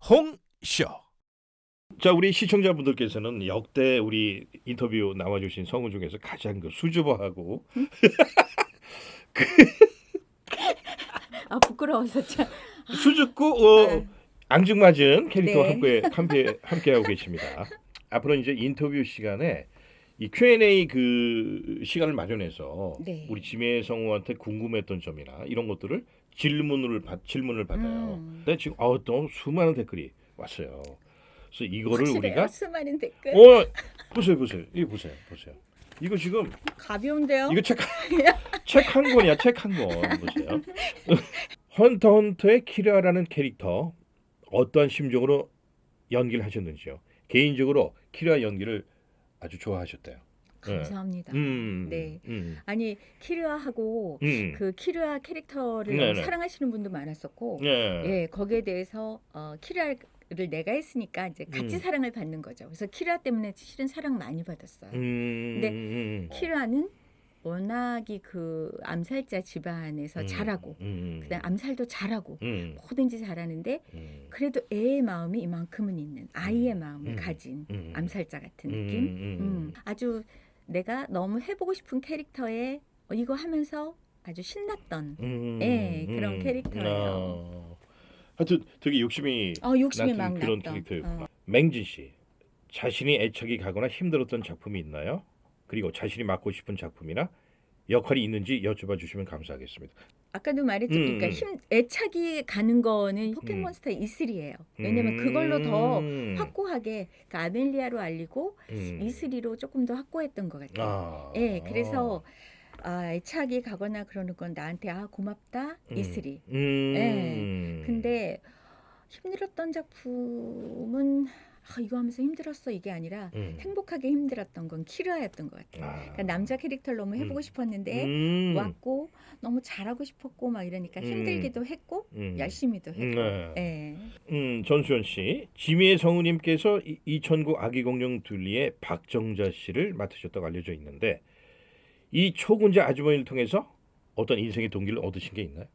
홍쇼. 자 우리 시청자분들께서는 역대 우리 인터뷰 나와주신 성우 중에서 가장 그 수줍어하고 아 부끄러워서 참. 수줍고 어, 네. 앙증맞은 캐릭터와 네. 함께 함께 함께하고 계십니다. 앞으로 이제 인터뷰 시간에 이 Q&A 그 시간을 마련해서 네. 우리 지혜 성우한테 궁금했던 점이나 이런 것들을 질문을 받 질문을 받아요. 음. 근데 지금 아우 또 수많은 댓글이 왔어요. 그래서 이거를 확실해요? 우리가 수많은 댓글. 어 보세요 보세요 이거 보세요 보세요 이거 지금 가벼운데요? 이거 책책한 권이야 책 한 권 보세요 헌터 헌터의 키라라는 캐릭터 어떠한 심정으로 연기를 하셨는지요 개인적으로 키라 연기를 아주 좋아하셨대요 감사합니다. 음, 네. 음, 아니 키르아하고 음. 그 키르아 캐릭터를 네네. 너무 사랑하시는 분도 많았었고, 예. 예 거기에 대해서 어, 키르아를 내가 했으니까 이제 같이 음. 사랑을 받는 거죠. 그래서 키르아 때문에 실은 사랑 많이 받았어요. 음, 네. 음, 키르아는 워낙이 그 암살자 집안에서 음, 잘하고, 음, 그다음 암살도 잘하고 음, 뭐든지 잘하는데 음, 그래도 애의 마음이 이만큼은 있는 아이의 음. 마음을 음. 가진 음. 암살자 같은 음, 느낌. 음, 음, 아주 내가 너무 해보고 싶은 캐릭터에 어, 이거 하면서 아주 신났던 음, 예, 그런 캐릭터예요. 어. 하여튼 되게 욕심이 어, 욕심이 났던 막 그런 캐릭터였구나. 어. 맹진 씨 자신이 애착이 가거나 힘들었던 작품이 있나요? 그리고 자신이 맡고 싶은 작품이나 역할이 있는지 여쭤봐 주시면 감사하겠습니다. 아까도 말했죠. 음, 그러니까 음. 힘 애착이 가는 거는 포켓몬스터 E3예요. 왜냐면 그걸로 더 음, 확고하게 그러니까 아멜리아로 알리고 음. E3로 조금 더 확고했던 것 같아요. 아. 예, 그래서 아, 애착이 가거나 그러는 건 나한테 아 고맙다 음. E3. 음. 예. 근데 힘들었던 작품은 아, 이거 하면서 힘들었어 이게 아니라 음. 행복하게 힘들었던 건 키르아였던 것 같아요. 아. 그러니까 남자 캐릭터를 너무 해보고 음. 싶었는데 음. 왔고 너무 잘하고 싶었고 막 이러니까 음. 힘들기도 했고 음. 열심히도 했고. 네. 예. 음, 전수현 씨, 지미의 성우님께서 이- 2009 아기공룡 둘리의 박정자 씨를 맡으셨다고 알려져 있는데 이 초군자 아주머니를 통해서 어떤 인생의 동기를 얻으신 게 있나요?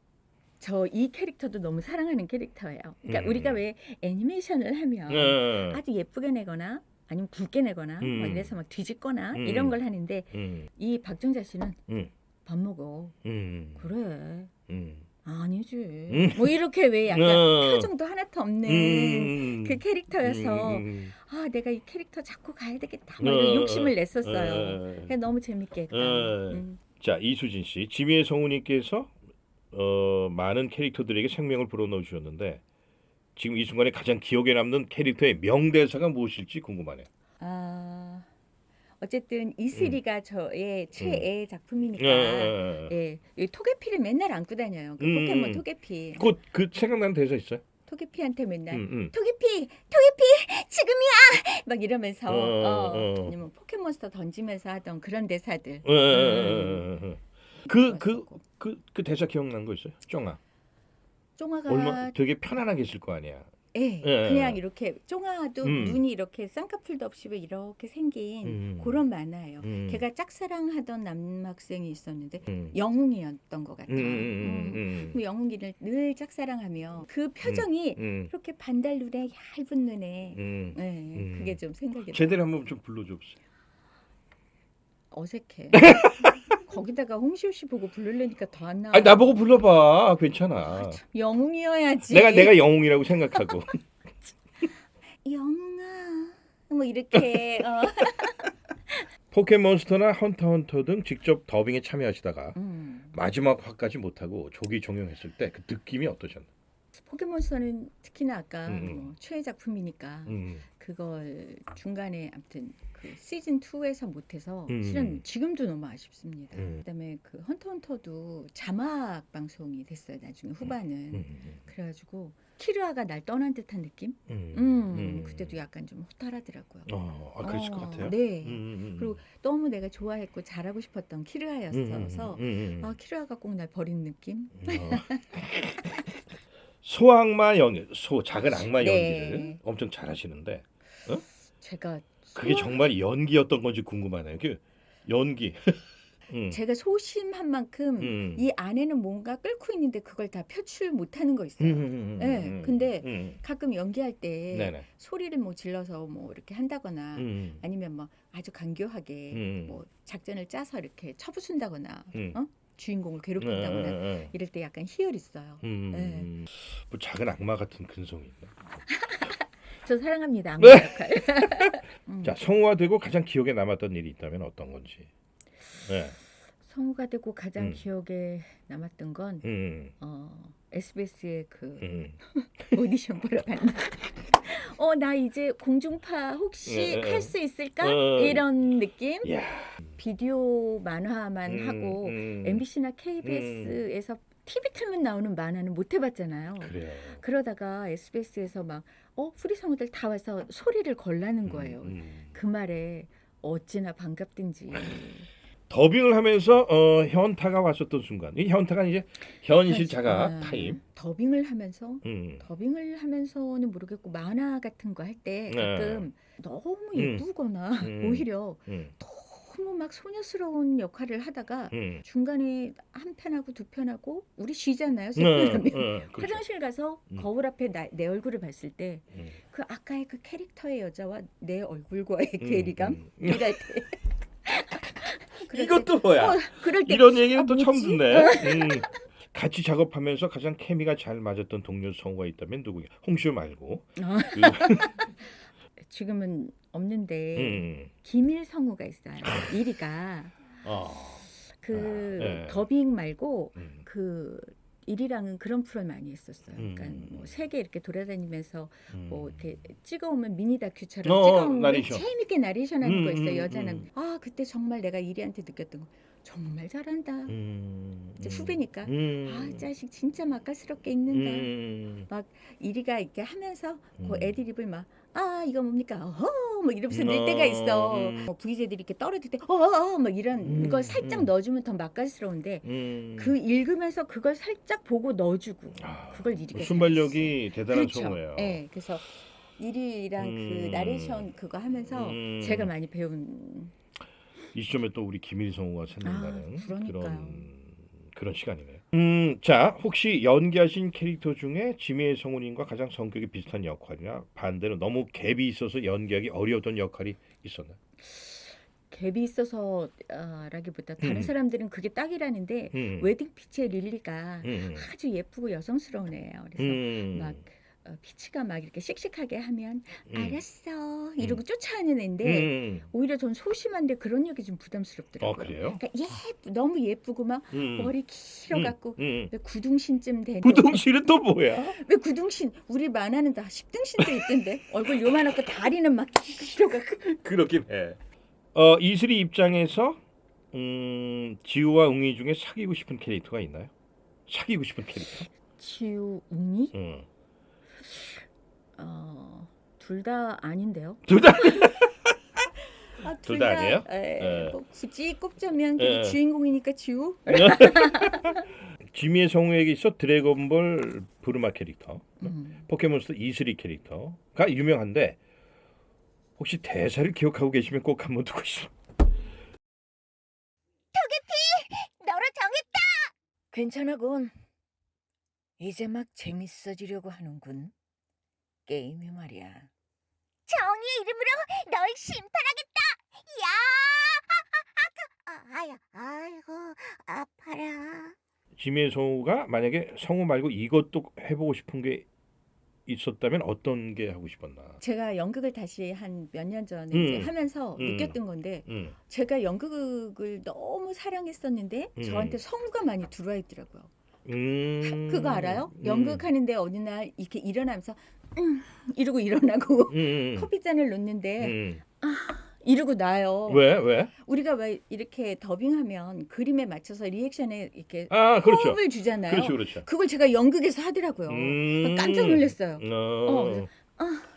저 이 캐릭터도 너무 사랑하는 캐릭터예요. 그러니까 음. 우리가 왜 애니메이션을 하면 네. 아주 예쁘게 내거나 아니면 굵게 내거나 음. 막 이래서 막 뒤집거나 음. 이런 걸 하는데 음, 이 박정자 씨는 음. 밥 먹어. 음, 그래. 음. 아니지. 음. 뭐 이렇게 왜 약간 어. 표정도 하나도 없는 음. 그 캐릭터여서 음, 음, 아 내가 이 캐릭터 잡고 가야 되겠다. 음. 막 이런 어, 욕심을 냈었어요. 어. 그래서 너무 재밌게 했다. 어. 음. 자 이수진 씨, 지미의 성우님께서 어, 많은 캐릭터들에게 생명을 불어넣어 주셨는데 지금 이 순간에 가장 기억에 남는 캐릭터의 명대사가 무엇일지 궁금하네요. 아 어쨌든 이슬이가 저의 최애 작품이니까 예, 예, 예. 예, 이 토게피를 맨날 안고 다녀요. 그 음. 포켓몬 토게피. 그, 그 생각나는 대사 있어요? 토게피한테 맨날 음, 음. 토게피, 토게피, 지금이야! 막 이러면서 어, 어, 어. 아니면 포켓몬스터 던지면서 하던 그런 대사들. 예, 예, 예, 예, 예. 그, 그, 좋았었고. 그, 그 대사 기억나는 거 있어요? 쫑아. 쫑아가 얼마 되게 편안하게 있을 거 아니야. 예, 예. 그냥 이렇게 쫑아도 음. 눈이 이렇게 쌍꺼풀도 없이 왜 이렇게 생긴 음. 그런 만화예요. 음. 걔가 짝사랑하던 남학생이 있었는데 음. 영웅이었던 것 같아요. 음, 음, 음. 음, 그 영웅이를 늘 짝사랑하며 그 표정이 음, 이렇게 반달 눈에 얇은 눈에 음. 예, 음. 그게 좀 생각이 나요. 제대로 한번 좀 불러줘 보세요. 어색해. 거기다가 홍시호 씨 보고 부르려니까 더 안 나와. 아니 나보고 불러봐. 괜찮아. 영웅이어야지. 내가 내가 영웅이라고 생각하고. 영웅아. 뭐 이렇게 어. 포켓몬스터나 헌터 헌터 등 직접 더빙에 참여하시다가 음. 마지막 화까지 못하고 조기 종영했을 때 그 느낌이 어떠셨나요? 포켓몬스터는 특히나 아까 음. 뭐 최애 작품이니까 음, 그걸 중간에 아무튼 그 시즌 2에서 못해서 음. 실은 지금도 너무 아쉽습니다. 음. 그다음에 그 헌터 헌터도 자막 방송이 됐어요. 나중에 후반은 음, 그래가지고 키르아가 날 떠난 듯한 느낌? 음, 음, 음. 그때도 약간 좀 허탈하더라고요. 어, 아, 그랬을 어, 것 같아요. 네. 음, 음, 음. 그리고 너무 내가 좋아했고 잘하고 싶었던 키르아였어서 음, 음, 음. 아 키르아가 꼭 날 버린 느낌? 어. 소악마 연기, 소 작은 악마 네. 연기를 엄청 잘하시는데 제가 그게 정말 연기였던 건지 궁금하네요. 그 연기 음. 제가 소심한 만큼 음. 이 안에는 뭔가 끓고 있는데 그걸 다 표출 못하는 거 있어요. 음, 음, 음, 네, 음, 근데 음. 가끔 연기할 때 네네. 소리를 뭐 질러서 뭐 이렇게 한다거나 음. 아니면 뭐 아주 간교하게 음. 뭐 작전을 짜서 이렇게 쳐부순다거나 음. 어? 주인공을 음, 괴롭힌다거나 음, 음, 이럴 때 약간 희열 있어요. 음. 네. 뭐 작은 악마 같은 근성이 있네. 저 사랑합니다. 네. 악마 역할. 음. 자, 성우화되고 가장 기억에 남았던 일이 있다면 어떤 건지. 네. 성우가 되고 가장 음. 기억에 남았던 건 음. 어, SBS의 그 음. 오디션 보러 갔나. 어, 나 이제 공중파 혹시 예, 예. 할수 있을까? 어. 이런 느낌? 야. 비디오 만화만 음, 하고 음. MBC나 KBS에서 TV 틀면 나오는 만화는 못 해봤잖아요. 그래요. 그러다가 SBS에서 막 어, 프리 성우들 다 와서 소리를 걸라는 거예요. 음, 음. 그 말에 어찌나 반갑든지. 더빙을 하면서 어, 현타가 왔었던 순간. 이 현타가 이제 현실 자가 아, 타임. 더빙을 하면서 음. 더빙을 하면서는 모르겠고 만화 같은 거 할 때 가끔 너무 음. 예쁘거나 음. 오히려 음. 너무 막 소녀스러운 역할을 하다가 음. 중간에 한 편하고 두 편하고 우리 쉬잖아요. 세 네, 편하면 네, 그렇죠. 화장실 가서 음. 거울 앞에 나, 내 얼굴을 봤을 때 그 음. 아까의 그 캐릭터의 여자와 내 얼굴과의 음, 괴리감 음. 이럴 때 그럴 때, 이것도 뭐야? 어, 그럴 때 이런 얘기는 아, 또 처음 뭐지? 듣네. 음. 같이 작업하면서 가장 케미가 잘 맞았던 동료 성우가 있다면 누구냐? 홍시우 말고. 어, 그, 지금은 없는데 음. 김일 성우가 있어요. 일이가 어. 그 아, 네. 더빙 말고 음. 그 일이랑은 그런 프로를 많이 했었어요. 그러니까 음. 뭐 세계 이렇게 돌아다니면서 음. 뭐 이렇게 찍어오면 미니 다큐처럼 어, 찍어오면 나레이션. 재밌게 나레이션 하는 음, 거 있어요. 음, 여자는 음. 아 그때 정말 내가 이리한테 느꼈던 거 정말 잘한다. 음. 이제 음. 후배니까 음. 아 자식 진짜 맛깔스럽게 읽는다. 음. 이리가 이렇게 하면서 그 음. 애드립을 막 아 이거 뭡니까 어허 뭐 이러면서 음, 낼 때가 있어 음. 뭐 부이제들이 이렇게 떨어질 때 어허 막 이런 음, 걸 살짝 음. 넣어주면 더 맛깔스러운데 음. 그 읽으면서 그걸 살짝 보고 넣어주고 아, 그걸 이리가 순발력이 대단한 그렇죠. 성우예요. 네, 그래서 일이랑 음. 그 나레이션 그거 하면서 음. 제가 많이 배운 이 시점에 또 우리 김일 성우가 생각나는 아, 그러니까요. 그런 그런 시간이네요. 음, 자 혹시 연기하신 캐릭터 중에 지미의 성우님과 가장 성격이 비슷한 역할이나 반대로 너무 갭이 있어서 연기하기 어려웠던 역할이 있었나요? 갭이 있어서라기보다 다른 음. 사람들은 그게 딱이라는데 음. 웨딩 피치의 릴리가 음. 아주 예쁘고 여성스러운 애예요. 그래서 음. 막 어, 피치가 막 이렇게 씩씩하게 하면 음. 알았어 이러고 쫓아하는 애인데 음. 오히려 전 소심한데 그런 얘기 좀 부담스럽더라고요. 어 그래요? 그러니까 예쁘 너무 예쁘고 막 음. 머리 길어갖고 음. 왜 구둥신쯤 되는 부동실은 또 뭐야? 왜 구둥신 우리 만화는 다 10등신도 있던데 얼굴 요만하고 다리는 막 길어갖고 그렇긴 해. 어 이슬이 입장에서 음, 지우와 웅이 중에 사귀고 싶은 캐릭터가 있나요? 사귀고 싶은 캐릭터? 지우 웅이 음. 어, 둘 다 아닌데요. 둘 다. 아, 둘 다 아니에요? 에, 예. 뭐 굳이 꼽자면 그래도 예. 주인공이니까 지우. 지미의 성우에게 있어 드래곤볼 부르마 캐릭터, 음. 포켓몬스터 이슬이 캐릭터가 유명한데 혹시 대사를 기억하고 계시면 꼭 한번 듣고 싶어. 너로 정했다. 괜찮아군. 이제 막 재밌어지려고 하는군. 게임이 말이야. 정의의 이름으로 널 심판하겠다. 야! 아야, 아이고, 아파라. 지미의 성우가 만약에 성우 말고 이것도 해보고 싶은 게 있었다면 어떤 게 하고 싶었나? 제가 연극을 다시 한 몇 년 전에 음. 이제 하면서 음. 느꼈던 건데 음. 제가 연극을 너무 사랑했었는데 음. 저한테 성우가 많이 들어와 있더라고요. 음. 그거 알아요? 음. 연극하는데 어느 날 이렇게 일어나면서 음, 이러고 일어나고 음. 음. 커피 잔을 놓는데 음. 이러고 나요. 왜 왜? 우리가 왜 이렇게 더빙하면 그림에 맞춰서 리액션에 이렇게 아 그렇죠. 호흡을 주잖아요. 그렇죠 그렇죠. 그걸 제가 연극에서 하더라고요. 음. 깜짝 놀랐어요. 어. 그래서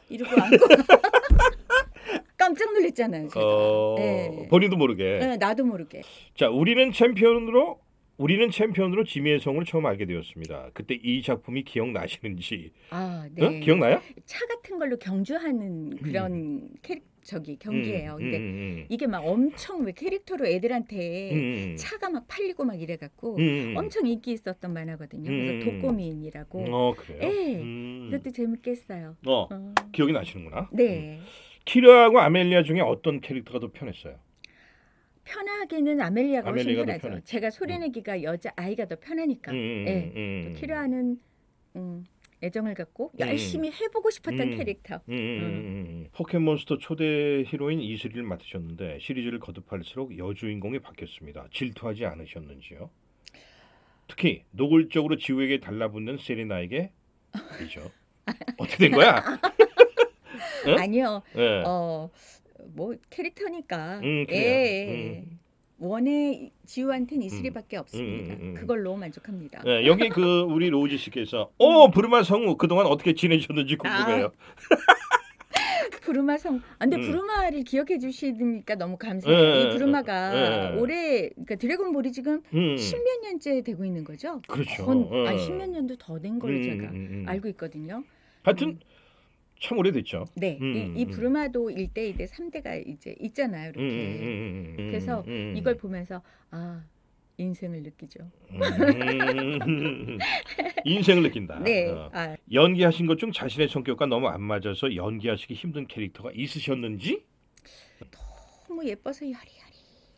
이러고 앉고 깜짝 놀랐잖아요. 제가. 어, 네. 본인도 모르게. 네, 나도 모르게. 자, 우리는 챔피언으로 우리는 챔피언으로 지미의 성을 처음 알게 되었습니다. 그때 이 작품이 기억나시는지? 아, 어? 네. 기억나요? 차 같은 걸로 경주하는 그런 캐릭 저기 경기예요. 음, 근데 음, 음, 이게 막 엄청 왜 캐릭터로 애들한테 음, 음, 차가 막 팔리고 막 이래 갖고 음, 음. 엄청 인기 있었던 만화거든요. 그래서 음. 독고민이라고. 어 그래요? 예. 음. 이것도 재밌게 했어요. 어 어. 기억이 나시는구나. 음. 네. 키라하고 아멜리아 중에 어떤 캐릭터가 더 편했어요? 편하기는 아멜리아가 훨씬 아멜리아가 더 편하죠. 제가 소리내기가 여자 아이가 더 편하니까. 음, 예. 음, 또 키라는 음, 애정을 갖고 열심히 해보고 싶었던 음. 캐릭터. 음, 음, 음, 음. 포켓몬스터 초대 히로인 이슬이를 맡으셨는데 시리즈를 거듭할수록 여주인공이 바뀌었습니다. 질투하지 않으셨는지요? 특히 노골적으로 지우에게 달라붙는 세리나에게 이죠. 어떻게 된 거야? 응? 아니요. 예. 어, 뭐 캐릭터니까. 음, 그래요. 예, 예. 음. 원의 지우한테는 이슬이밖에 없습니다. 음, 음, 음. 그걸로 만족합니다. 예, 여기 그 우리 로지 씨께서 어 부르마 성우 그동안 어떻게 지내셨는지 궁금해요. 부르마 성. 아, 근데 음. 부르마를 기억해 주시니까 너무 감사해요. 예, 이 부르마가 예, 예. 올해 그러니까 드래곤볼이 지금 음. 십몇 년째 되고 있는 거죠? 그렇죠. 건, 예. 아니 십몇 년도 더 된 걸로 음, 제가 음, 음. 알고 있거든요. 하여튼 음. 참 오래됐죠. 네, 음, 이, 이 음. 부르마도 1대 2대 3대가 이제 있잖아요. 이렇게. 음, 음, 음, 음, 그래서 음, 음. 이걸 보면서 아 인생을 느끼죠. 음. 인생을 느낀다. 네, 어. 아 연기하신 것 중 자신의 성격과 너무 안 맞아서 연기하시기 힘든 캐릭터가 있으셨는지? 너무 예뻐서 여리여리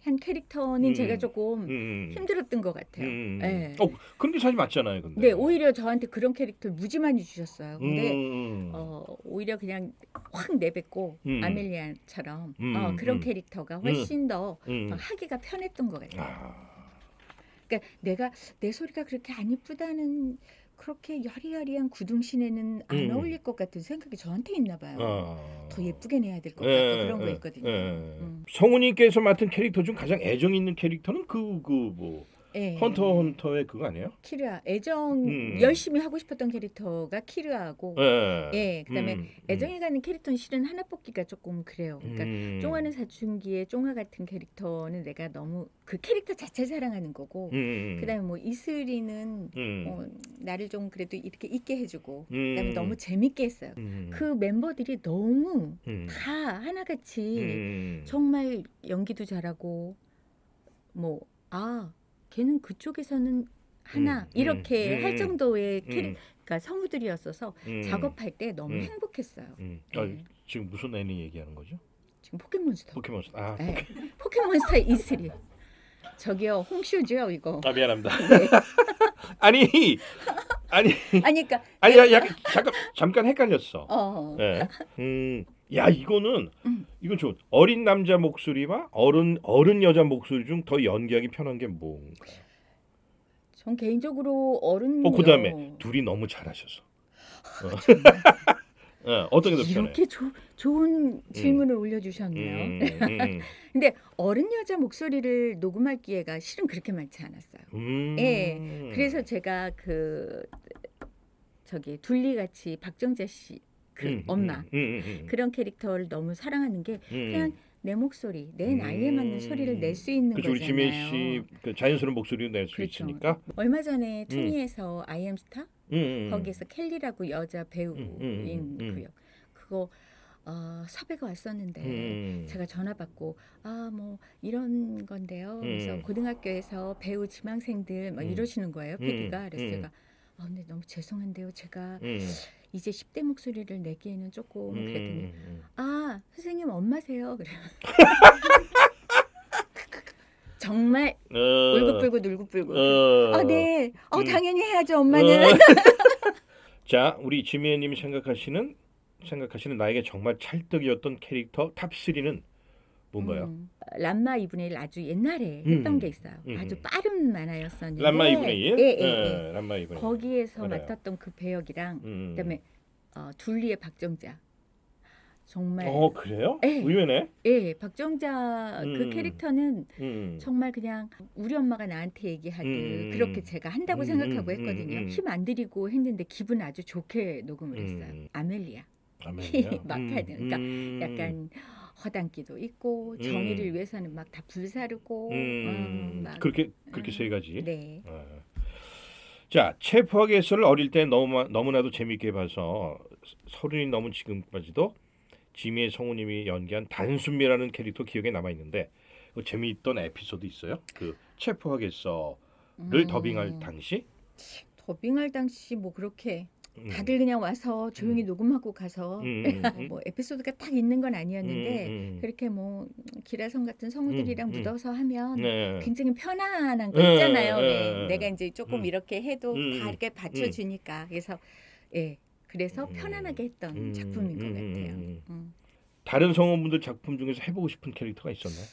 한 캐릭터는 음. 제가 조금 음. 힘들었던 것 같아요. 음. 네. 어, 근데 사실 맞잖아요, 근데. 네, 오히려 저한테 그런 캐릭터를 무지 많이 주셨어요. 근데 음. 어, 오히려 그냥 확 내뱉고 음. 아멜리아처럼 음, 어, 그런 음. 캐릭터가 훨씬 더 음. 어, 하기가 편했던 것 같아요. 아. 그러니까 내가 내 소리가 그렇게 안 이쁘다는 그렇게 여리여리한 구둥신에는 안 음. 어울릴 것 같은 생각이 저한테 있나 봐요. 어. 더 예쁘게 내야 될것 예, 같고 그런 거 예, 있거든요. 예. 음. 성우님께서 맡은 캐릭터 중 가장 애정 있는 캐릭터는 그 그 뭐 예. 헌터 헌터의 그거 아니에요? 키르아 애정 음. 열심히 하고 싶었던 캐릭터가 키르아고 예. 예, 그다음에 음, 애정이 가는 캐릭터는 실은 하나 뽑기가 조금 그래요. 그러니까 음. 쫑아는 사춘기의 쫑아 같은 캐릭터는 내가 너무 그 캐릭터 자체 사랑하는 거고 음. 그다음에 뭐 이슬이는 음. 어, 나를 좀 그래도 이렇게 있게 해주고 음. 그다음에 너무 재밌게 했어요. 음. 그 멤버들이 너무 음. 다 하나같이 음. 정말 연기도 잘하고 뭐 아 걔는 그쪽에서는 하나 음, 이렇게 음, 할 음, 정도의 음. 캐릭 그러니까 성우들이었어서 음. 작업할 때 너무 음. 행복했어요. 음. 아, 네. 지금 무슨 애니 얘기하는 거죠? 지금 포켓몬스터. 포켓몬. 아, 네. 포켓몬스터 이슬이. 저기요 홍슈죠 이거. 아 미안합니다. 네. 아니 아니 아니 그러니까 아니 야, 야 잠깐 잠깐 헷갈렸어. 어. 예. 음. 야 이거는 음. 이건 좋은 어린 남자 목소리와 어른 어른 여자 목소리 중 더 연기하기 편한 게 뭔가. 전 개인적으로 어른 어 그다음에 둘이 너무 잘하셔서. 어. 어, 어떤 게더 편해? 이렇게 조, 좋은 질문을 올려주셨네요. 음, 음, 근데 어른 여자 목소리를 녹음할 기회가 실은 그렇게 많지 않았어요. 음. 예, 그래서 제가 그 저기 둘리 같이 박정자 씨 그 음, 엄마 음, 음, 음, 그런 캐릭터를 너무 사랑하는 게 음. 그냥 내 목소리 내 나이에 맞는 음. 소리를 낼 수 있는 그렇죠. 우리 거잖아요. 지민 씨그 자연스러운 목소리로 낼수 그렇죠. 있으니까. 얼마 전에 투니에서 아이엠스타 음, 음. 거기에서 켈리라고 여자 배우인 음, 음, 음. 그 역. 그거 어, 섭외가 왔었는데 음. 제가 전화 받고 아 뭐 이런 건데요. 그래서 음. 고등학교에서 배우 지망생들 막 음. 이러시는 거예요. 음, PD가 그래서 음. 제가 아 근데 너무 죄송한데요. 제가 음. 이제 10대 목소리를 내기에는 조금 그랬더니 음, 음. 아 선생님 엄마세요. 그래요. 정말 어. 울긋불긋 울긋불긋. 어. 아 네. 어 음. 당연히 해야죠 엄마는. 어. 자, 우리 지미애님이 생각하시는 생각하시는 나에게 정말 찰떡이었던 캐릭터 탑 3는 뭔가요? 음, 람마 이분의 일 아주 옛날에 음. 했던 게 있어요. 음. 아주 빠른 만화였었는데. 람마 2분의 1? 예, 예, 예. 람마 2분의 1. 거기에서 맞아요. 맡았던 그 배역이랑 음. 그다음에 어, 둘리의 박정자. 정말 어, 그래요? 예. 의외네. 예, 박정자 음. 그 캐릭터는 음. 정말 그냥 우리 엄마가 나한테 얘기하듯 음. 그렇게 제가 한다고 음, 생각하고 음, 했거든요. 음, 음. 힘안 들이고 했는데 기분 아주 좋게 녹음을 했어요. 음. 아멜리아. 아멜리아. 막하는, 그러니까 음. 약간 허당기도 있고 음. 정의를 위해서는 막 다 불사르고 음, 음, 막 그렇게 그렇게 음, 세 가지. 네. 어. 자, 체포하게서를 어릴 때 너무 너무나도 재밌게 봐서 서른이 넘은 지금까지도 지미의 성우님이 연기한 단순미라는 캐릭터 기억에 남아 있는데 그 재미있던 에피소드 있어요? 그 체포하겠어를 음, 더빙할 당시 더빙할 당시 뭐 그렇게 음. 다들 그냥 와서 조용히 음. 녹음하고 가서 음, 음, 음. 뭐 에피소드가 딱 있는 건 아니었는데 음, 음, 음. 그렇게 뭐 기라성 같은 성우들이랑 음, 음. 묻어서 하면 네. 굉장히 편안한 거 네, 있잖아요. 네, 예. 네. 내가 이제 조금 음. 이렇게 해도 음, 다 이렇게 받쳐주니까 그래서 예 그래서 음. 편안하게 했던 음, 작품인 것 음, 같아요. 음, 음. 다른 성우분들 작품 중에서 해보고 싶은 캐릭터가 있었나요?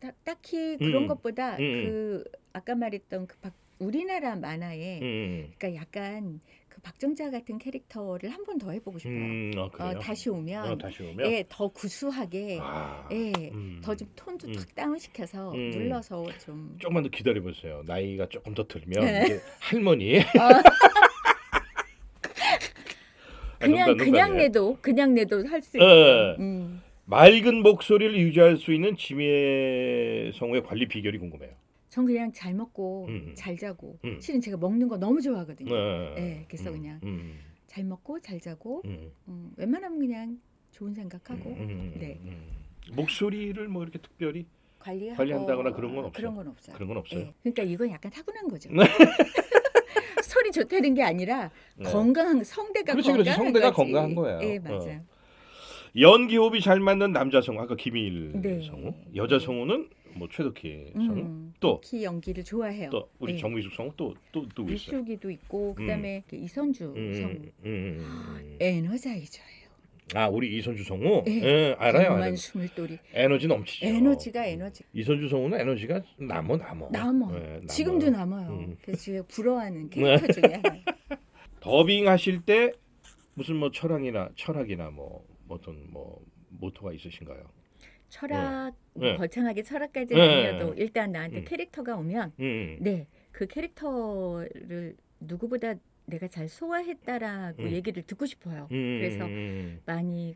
딱- 딱히 그런 음. 것보다 음. 그 아까 말했던 그 박, 우리나라 만화에 음, 그러니까 약간 그 박정자 같은 캐릭터를 한 번 더 해보고 싶어요. 음, 어, 그래요? 어, 다시 오면 어, 다시 오면 예, 더 구수하게 아, 예, 음. 더좀 톤도 음. 탁 다운시켜서 음. 눌러서 좀 조금만 더 기다려 보세요. 나이가 조금 더 들면 네. 이제 할머니. 아, 그냥 농담, 그냥 농담이에요. 내도 그냥 내도 할수 예. 있고. 음. 맑은 목소리를 유지할 수 있는 지미의 성우의 관리 비결이 궁금해요. 전 그냥 잘 먹고 음. 잘 자고 음. 실은 제가 먹는 거 너무 좋아하거든요. 네. 예, 그래서 음, 그냥 음, 잘 먹고 잘 자고 음, 음, 웬만하면 그냥 좋은 생각하고 음, 네. 음. 목소리를 뭐 이렇게 특별히 관리하고 관리한다거나 그런 건 없어요? 그런 건 없어요. 그런 건 없어요. 예, 그러니까 이건 약간 타고난 거죠. 네. 소리 좋다는 게 아니라 네. 건강 성대가 그렇지, 그렇지. 건강한 성대가 거지. 건강한 거예요. 예, 어. 맞아요. 연기 호흡이 잘 맞는 남자 성우 아까 김일 네. 성우, 여자 성우는 뭐 최덕희 음, 또? 키 연기를 좋아해요. 또 우리 네. 정미숙 성우 또또 누구 있어요? 이수기도 있고 그다음에 그 이선주 음, 성우 음, 음, 음. 에너자이저예요. 아 우리 이선주 성우, 예. 예, 알아요, 알아요. 만 스물돌이 에너지 넘치죠. 에너지가 에너지 이선주 성우는 에너지가 남어 남어. 남어. 예, 남아요. 지금도 남아요. 음. 그래서 제가 부러워하는 캐릭터 중에 하나. 더빙 하실 때 무슨 뭐 철학이나 철학이나 뭐 어떤 뭐 모토가 있으신가요? 철학 네. 뭐 거창하게 철학까지는 네. 아니어도 일단 나한테 음. 캐릭터가 오면 음. 네 그 캐릭터를 누구보다 내가 잘 소화했다라고 음. 얘기를 듣고 싶어요. 음, 그래서 음, 많이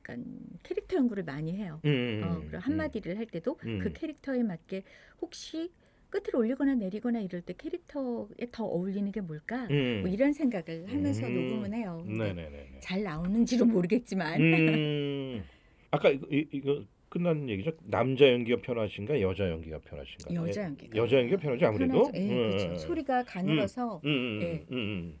약간 캐릭터 연구를 많이 해요. 음, 어, 그리고 한마디를 할 때도 음. 그 캐릭터에 맞게 혹시 끝을 올리거나 내리거나 이럴 때 캐릭터에 더 어울리는 게 뭘까? 음. 뭐 이런 생각을 하면서 음. 녹음은 해요. 네네네. 잘 나오는지는 모르겠지만 음. 아까 이거, 이- 이거 끝난 얘기죠? 남자 연기가 편하신가 여자 연기가 편하신가? 여자 예. 연기가 여자 연기가 편하지 아무래도. 편하죠. 예, 음, 그렇죠. 음, 소리가 가늘어서 음, 음, 예. 음, 음.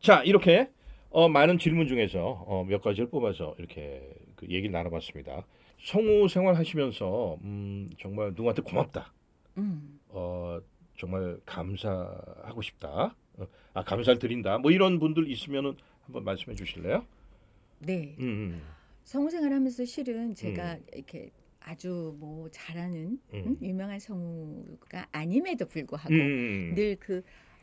자 이렇게 어, 많은 질문 중에서 어, 몇 가지를 뽑아서 이렇게 그 얘기를 나눠봤습니다. 성우 생활 하시면서 음, 정말 누구한테 고맙다. 음, 어, 정말 감사하고 싶다. 어, 아 감사를 드린다. 뭐 이런 분들 있으면은 한번 말씀해 주실래요? 네. 음, 음, 성우 생활 하면서 실은 제가 음. 이렇게 아주 뭐 잘하는 음. 음, 유명한 성우가 아님에도 불구하고 음. 늘그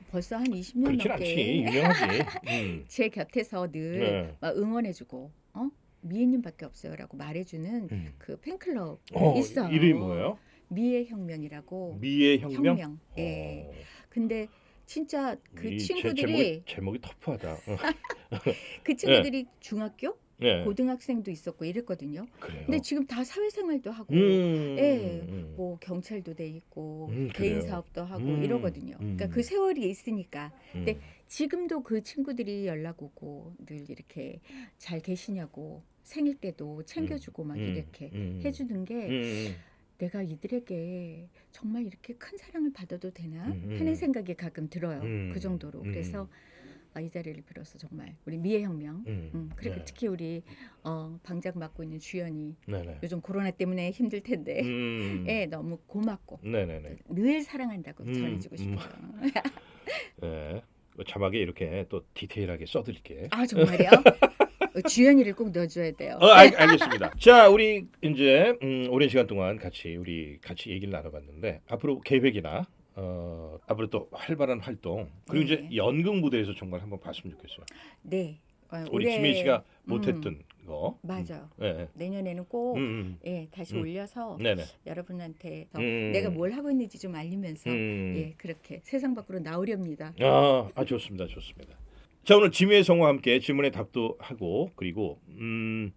벌써 한 20년 그렇진 넘게 않지. 음. 제 곁에서 늘 네. 막 응원해주고 어 미애님밖에 없어요라고 말해주는 음. 그 팬클럽 어, 있어요. 이름이 뭐예요? 미애 혁명이라고 미의 혁명. 혁명. 예. 어, 근데 진짜 그이 제- 친구들이 제목이, 제목이 터프하다. 어, 그 친구들이 중학교, 네. 고등학생도 있었고 이랬거든요. 그래요. 근데 지금 다 사회생활도 하고 음, 예, 음. 뭐 경찰도 돼 있고 음, 개인 그래요. 사업도 하고 음, 이러거든요. 그러니까 음. 그 세월이 있으니까 음. 네. 지금도 그 친구들이 연락 오고 늘 이렇게 잘 계시냐고 생일 때도 챙겨주고 막 음, 이렇게 음. 해주는 게 음, 내가 이들에게 정말 이렇게 큰 사랑을 받아도 되나 음, 음. 하는 생각이 가끔 들어요. 음, 그 정도로. 음. 그래서 아, 이 자리를 빌어서 정말 우리 미애혁명 음. 음, 그리고 네. 특히 우리 어, 방장 맡고 있는 주연이 네네. 요즘 코로나 때문에 힘들 텐데 음. 예, 너무 고맙고 네네네. 늘 사랑한다고 음, 전해주고 음. 싶어요. 네. 그 자막에 이렇게 또 디테일하게 써드릴게. 아 정말요? 주연이를 꼭 넣어줘야 돼요. 어, 알, 알겠습니다. 자, 우리 이제 음, 오랜 시간 동안 같이 우리 같이 얘기를 나눠봤는데 앞으로 계획이나 어, 앞으로 또 활발한 활동 그리고 네. 이제 연극 무대에서 정말 한번 봤으면 좋겠어요. 네. 어, 우리 올해- 지민 씨가 음, 못했던 거. 맞아요. 음, 네. 내년에는 꼭 음, 예, 다시 음. 올려서 음. 네네. 여러분한테 더 음. 내가 뭘 하고 있는지 좀 알리면서 음. 예, 그렇게 세상 밖으로 나오렵니다. 아, 아 좋습니다, 좋습니다. 자 오늘 지미의 성우와 함께 질문에 답도 하고 그리고 음,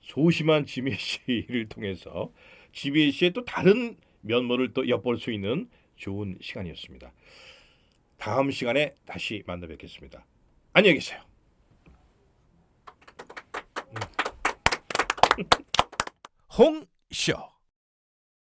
소심한 지미 씨를 통해서 지미 씨의 또 다른 면모를 또 엿볼 수 있는 좋은 시간이었습니다. 다음 시간에 다시 만나 뵙겠습니다. 안녕히 계세요. 홍쇼